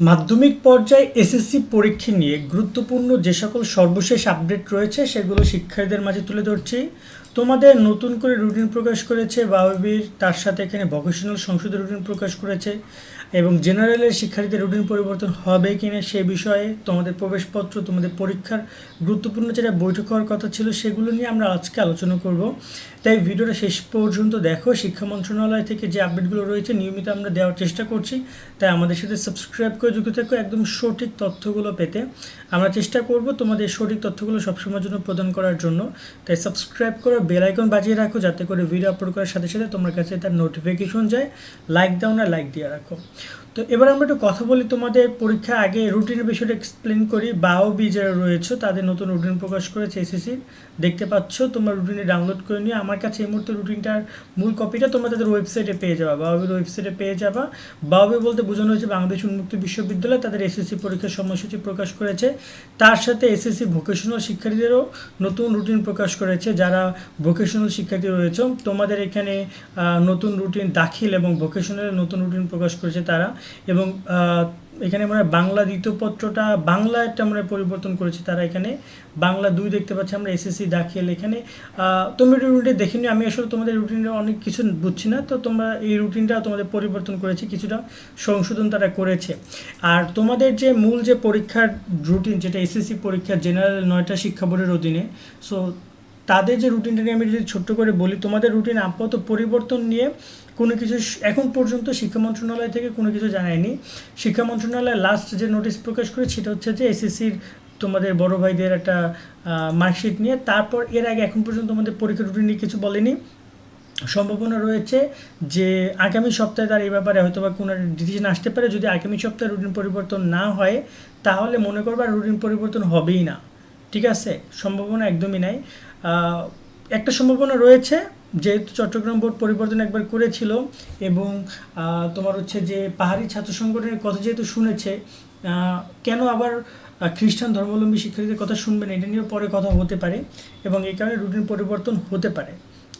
মাধ্যমিক পর্যায়ে এসএসসি পরীক্ষা নিয়ে গুরুত্বপূর্ণ যে সকল সর্বশেষ আপডেট রয়েছে, সেগুলো শিক্ষার্থীদের মাঝে তুলে ধরছি। তোমাদের নতুন করে রুটিন প্রকাশ করেছে বাবির তার সাথে এখানে ভোকেশনাল সংসদের রুটিন প্রকাশ করেছে এবং জেনারেলের শিক্ষার্থীদের রুটিন পরিবর্তন হবে কি না সে বিষয়ে তোমাদের প্রবেশপত্র, তোমাদের পরীক্ষার গুরুত্বপূর্ণ যেটা বৈঠক হওয়ার কথা ছিল, সেগুলো নিয়ে আমরা আজকে আলোচনা করব। তাই ভিডিওটা শেষ পর্যন্ত দেখো। শিক্ষা মন্ত্রণালয় থেকে যে আপডেটগুলো রয়েছে, নিয়মিত আমরা দেওয়ার চেষ্টা করছি। তাই আমাদের সাথে সাবস্ক্রাইব করে যুক্ত থাকো একদম সঠিক তথ্যগুলো পেতে। আমরা চেষ্টা করব তোমাদের সঠিক তথ্যগুলো সবসময়ের জন্য প্রদান করার জন্য। তাই সাবস্ক্রাইব করো বেল আইকন বাজিয়ে রাখো, যাতে করে ভিডিও আপলোড করার সাথে সাথে তোমার কাছে তার নোটিফিকেশন যায়। লাইক দাও না লাইক দিয়ে রাখো। তো এবার আমরা একটু কথা বলি তোমাদের পরীক্ষা আগে রুটিনের বিষয়টা এক্সপ্লেন করি। বাও বি যারা রয়েছে, তাদের নতুন রুটিন প্রকাশ করেছে এসএসসির দেখতে পাচ্ছ, তোমার রুটিনে ডাউনলোড করে নিয়ে আমার কাছে এই মুহূর্তে রুটিনটার মূল কপিটা তোমরা তাদের ওয়েবসাইটে পেয়ে যাবা। বাওবির ওয়েবসাইটে পেয়ে যাবা। বাওবি বলতে বোঝানো হয়েছে বাংলাদেশ উন্মুক্ত বিশ্ববিদ্যালয় তাদের এসএসসি পরীক্ষার সময়সূচি প্রকাশ করেছে। তার সাথে এসএসসি ভোকেশনাল শিক্ষার্থীদেরও নতুন রুটিন প্রকাশ করেছে। যারা ভোকেশনাল শিক্ষার্থী রয়েছে, তোমাদের এখানে নতুন রুটিন দাখিল এবং ভোকেশনাল নতুন রুটিন প্রকাশ করেছে তারা। এবং এখানে মানে বাংলা দ্বিতীয় পত্রটা, বাংলা একটা মানে পরিবর্তন করেছে তারা এখানে। বাংলা দুই দেখতে পাচ্ছি আমরা, এসএসসি, দাখিল এখানে। তোমরা রুটিনটা দেখে নিও। আমি আসলে তোমাদের রুটিনে অনেক কিছু বুঝছি না, তো তোমরা এই রুটিনটা তোমাদের পরিবর্তন করেছে, কিছুটা সংশোধন তারা করেছে। আর তোমাদের যে মূল যে পরীক্ষার রুটিন যেটা এসএসসি পরীক্ষা জেনারেল নয়টা শিক্ষা বোর্ডের অধীনে সো তাদের যে রুটিনটা নিয়ে আমি যদি ছোট্ট করে বলি, তোমাদের রুটিন আপাতত পরিবর্তন নিয়ে কোনো কিছু এখন পর্যন্ত শিক্ষা মন্ত্রণালয় থেকে কোনো কিছু জানায়নি। শিক্ষা মন্ত্রণালয় লাস্ট যে নোটিশ প্রকাশ করে, সেটা হচ্ছে যে এসএসসির তোমাদের বড় ভাইদের একটা মার্কশিট নিয়ে, তারপর এর আগে এখন পর্যন্ত তোমাদের পরীক্ষা রুটিন নিয়ে কিছু বলেনি। সম্ভাবনা রয়েছে যে আগামী সপ্তাহে তার এই ব্যাপারে হয়তো বা কোনো ডিসিশন আসতে পারে। যদি আগামী সপ্তাহে রুটিন পরিবর্তন না হয়, তাহলে মনে করবা রুটিন পরিবর্তন হবেই না। ঠিক আছে? সম্ভাবনা একদমই নাই। একটা সম্ভাবনা রয়েছে, যেহেতু চট্টগ্রাম বোর্ড পরিবর্তন একবার করেছিল এবং তোমার হচ্ছে যে পাহাড়ি ছাত্র সংগঠনের কথা যেহেতু শুনেছে কেন আবার খ্রিস্টান ধর্মাবলম্বী শিক্ষার্থীদের কথা শুনবেন এটা নিয়েও পরে কথা হতে পারে এবং এই কারণে রুটিন পরিবর্তন হতে পারে।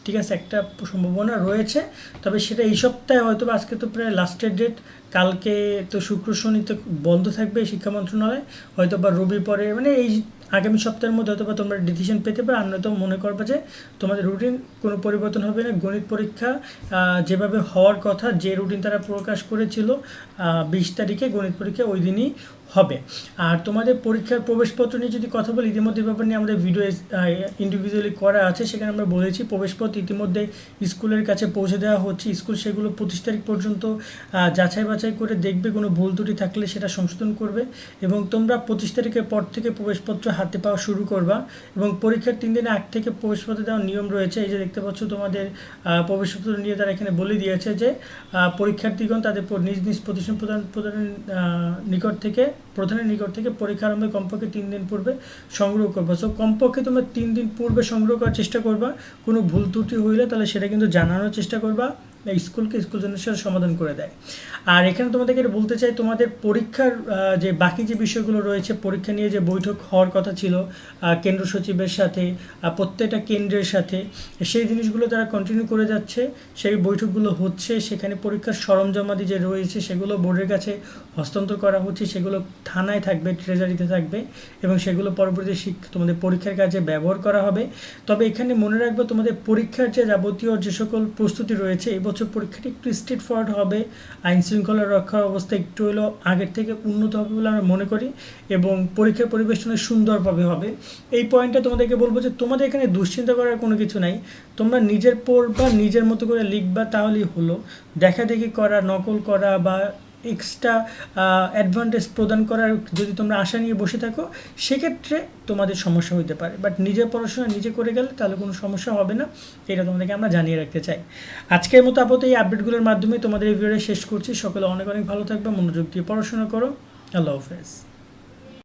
ঠিক আছে, একটা সম্ভাবনা রয়েছে, তবে সেটা এই সপ্তাহে হয়তো আজকে তো প্রায় লাস্টের ডেট কালকে তো শুক্র, শনি তো বন্ধ থাকবে শিক্ষা মন্ত্রণালয়, হয়তো বা রবি পরে মানে এই আগামী সপ্তাহের মধ্যে অথবা তোমরা ডিসিশন পেতে পারো। আর নয়তো মনে করবে যে তোমাদের রুটিন কোনো পরিবর্তন হবে না। গণিত পরীক্ষা যেভাবে হওয়ার কথা, যে রুটিন তারা প্রকাশ করেছিল বিশ তারিখে গণিত পরীক্ষা ওই দিনই হবে। আর তোমাদের পরীক্ষার প্রবেশপত্র নিয়ে যদি কথা বলি ইতিমধ্যে ব্যাপার নিয়ে আমাদের ভিডিও ইন্ডিভিজুয়ালি করা আছে। সেখানে আমরা বলেছি প্রবেশপত্র ইতিমধ্যে স্কুলের কাছে পৌঁছে দেওয়া হচ্ছে। স্কুল সেগুলো পঁচিশ তারিখ পর্যন্ত যাচাই বাছাই করে দেখবে কোনো ভুল ত্রুটি থাকলে সেটা সংশোধন করবে এবং তোমরা পঁচিশ তারিখের পর থেকে প্রবেশপত্র হাতে পাওয়া শুরু করবা এবং পরীক্ষার তিন দিন আগ থেকে প্রবেশপত্র দেওয়ার নিয়ম রয়েছে। এই যে দেখতে পাচ্ছ তোমাদের প্রবেশপত্র নিয়ে তারা এখানে বলে দিয়েছে যে পরীক্ষার্থীগণ তাদের নিজ নিজ প্রতিষ্ঠান প্রধান প্রধানের আহ, নিকট থেকে প্রধানের নিকট থেকে পরীক্ষা আরম্ভে কমপক্ষে তিন দিন পূর্বে সংগ্রহ করবে। সো কমপক্ষে তোমরা তিন দিন পূর্বে সংগ্রহ করার চেষ্টা করবা। কোনো ভুল ত্রুটি হইলে তাহলে সেটা কিন্তু জানানোর চেষ্টা করবা। স্কুলকে স্কুল সেটা সমাধান করে দেয়। আর এখানে তোমাদেরকে বলতে চাই, তোমাদের পরীক্ষার যে বাকি যে বিষয়গুলো রয়েছে, পরীক্ষা নিয়ে যে বৈঠক হওয়ার কথা ছিল কেন্দ্র সচিবের সাথে প্রত্যেকটা কেন্দ্রের সাথে, সেই জিনিসগুলো তারা কন্টিনিউ করে যাচ্ছে। সেই বৈঠকগুলো হচ্ছে, সেখানে পরীক্ষার সরঞ্জামাদি যে রয়েছে, সেগুলো বোর্ডের কাছে হস্তান্তর করা হচ্ছে, সেগুলো থানায় থাকবে ট্রেজারিতে থাকবে, এবং সেগুলো পরবর্তী শিক্ষা তোমাদের পরীক্ষার কাজে ব্যবহার করা হবে। তবে এখানে মনে রাখবে, তোমাদের পরীক্ষার যে যাবতীয় যে সকল প্রস্তুতি রয়েছে, এই বছর পরীক্ষাটি একটু স্ট্রেট ফরওয়ার্ড হবে, আইন শৃঙ্খলা রক্ষার অবস্থা একটু হলেও আগের থেকে উন্নত হবে বলে আমরা মনে করি এবং পরীক্ষার পরিবেশ সুন্দরভাবে হবে। এই পয়েন্টটা তোমাদেরকে বলব যে তোমাদের এখানে দুশ্চিন্তা করার কোনো কিছু নাই। তোমরা নিজের পড়বা, নিজের মতো করে লিখবা তাহলেই হলো। দেখা দেখি করা, নকল করা বা এক্সট্রা অ্যাডভান্টেজ প্রদান করার যদি তোমরা আশা নিয়ে বসে থাকো, সেক্ষেত্রে তোমাদের সমস্যা হতে পারে। বাট নিজে পড়াশোনা নিজে করে গেলে তাহলে কোনো সমস্যা হবে না। এটা তোমাদেরকে আমরা জানিয়ে রাখতে চাই। আজকের মতো আপাতত এই আপডেটগুলোর মাধ্যমে তোমাদের এই ভিডিওটা শেষ করছি। সকলে অনেক অনেক ভালো থাকবে, মনোযোগ দিয়ে পড়াশোনা করো। আল্লাহ হাফেজ।